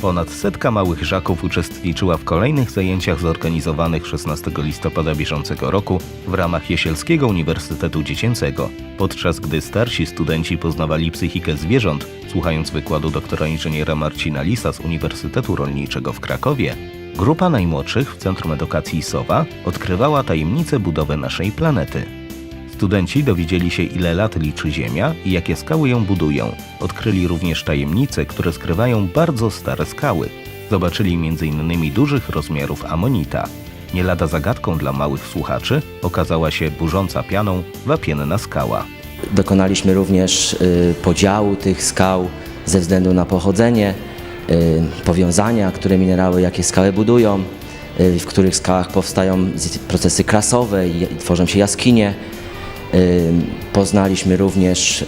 Ponad setka małych żaków uczestniczyła w kolejnych zajęciach zorganizowanych 16 listopada bieżącego roku w ramach Jesielskiego Uniwersytetu Dziecięcego, podczas gdy starsi studenci poznawali psychikę zwierząt, słuchając wykładu doktora inżyniera Marcina Lisa z Uniwersytetu Rolniczego w Krakowie. Grupa najmłodszych w Centrum Edukacji SOWA odkrywała tajemnice budowy naszej planety. Studenci dowiedzieli się, ile lat liczy Ziemia i jakie skały ją budują. Odkryli również tajemnice, które skrywają bardzo stare skały. Zobaczyli m.in. dużych rozmiarów amonita. Nie lada zagadką dla małych słuchaczy okazała się burząca pianą wapienna skała. Dokonaliśmy również y, podziału tych skał ze względu na pochodzenie, y, powiązania, które minerały, jakie skały budują, y, w których skałach powstają procesy krasowe i tworzą się jaskinie. Poznaliśmy również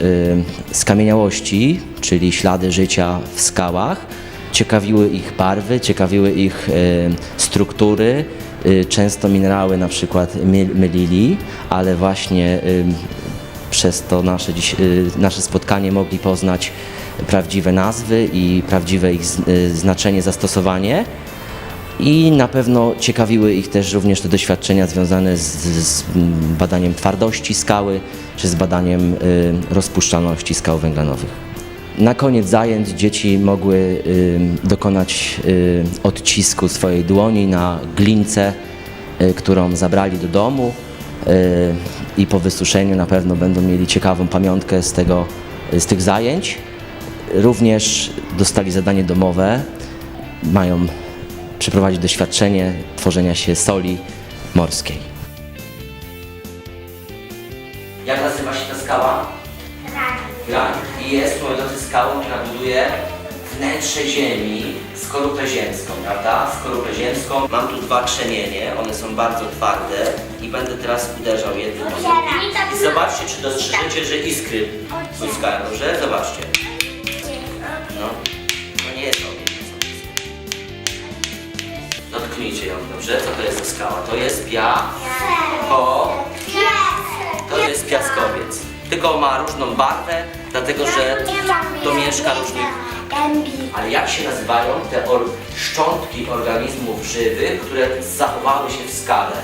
skamieniałości, czyli ślady życia w skałach. Ciekawiły ich barwy, ciekawiły ich struktury. Y, Często minerały na przykład my- mylili, ale właśnie przez to nasze, y, nasze spotkanie mogli poznać prawdziwe nazwy i prawdziwe ich y, znaczenie, zastosowanie. I na pewno ciekawiły ich też również te doświadczenia związane z, z badaniem twardości skały czy z badaniem y, rozpuszczalności skał węglanowych. Na koniec zajęć dzieci mogły y, dokonać y, odcisku swojej dłoni na glince, y, którą zabrali do domu y, i po wysuszeniu na pewno będą mieli ciekawą pamiątkę z, tego, z tych zajęć. Również dostali zadanie domowe. Mają przeprowadzić doświadczenie tworzenia się soli morskiej. Jak nazywa się ta skała? Granit. I jest, drodzy, skałą, która buduje wnętrze ziemi, skorupę ziemską, prawda? Skorupę ziemską. Mam tu dwa krzemienie, one są bardzo twarde i będę teraz uderzał jednym. I zobaczcie, czy dostrzeżecie, że iskry błyskają, dobrze? Zobaczcie. No, to nie jest ogień, Dotknijcie ją, dobrze? Co to jest za skała? To jest pia... Po... To jest piaskowiec. Tylko ma różną barwę, dlatego że to mieszka różnych... Ale jak się nazywają te or... szczątki organizmów żywych, które zachowały się w skale?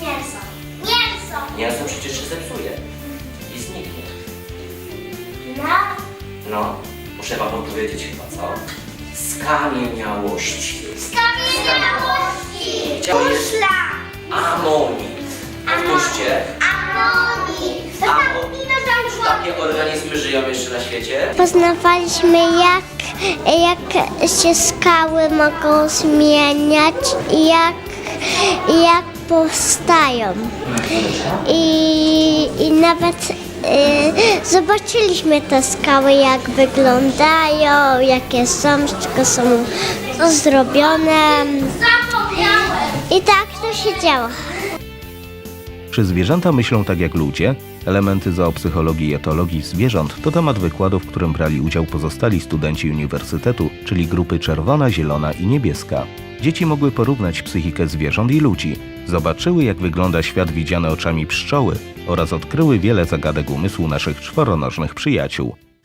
Mięso. Mięso. Mięso przecież się zepsuje i zniknie. No. No, muszę wam odpowiedzieć chyba, co? Skamieniałości. Skamieniałości. To jest Puszla. amonit. Powtórzcie. Amonit. Amon. Czy Czy takie organizmy żyją jeszcze na świecie? Poznawaliśmy, jak, jak się skały mogą zmieniać i jak, jak powstają. I, i nawet zobaczyliśmy te skały, jak wyglądają, jakie są, z czego są zrobione. I tak to się działo. Czy zwierzęta myślą tak jak ludzie? Elementy zoopsychologii i etologii zwierząt to temat wykładu, w którym brali udział pozostali studenci uniwersytetu, czyli grupy czerwona, zielona i niebieska. Dzieci mogły porównać psychikę zwierząt i ludzi, zobaczyły jak wygląda świat widziany oczami pszczoły oraz odkryły wiele zagadek umysłu naszych czworonożnych przyjaciół.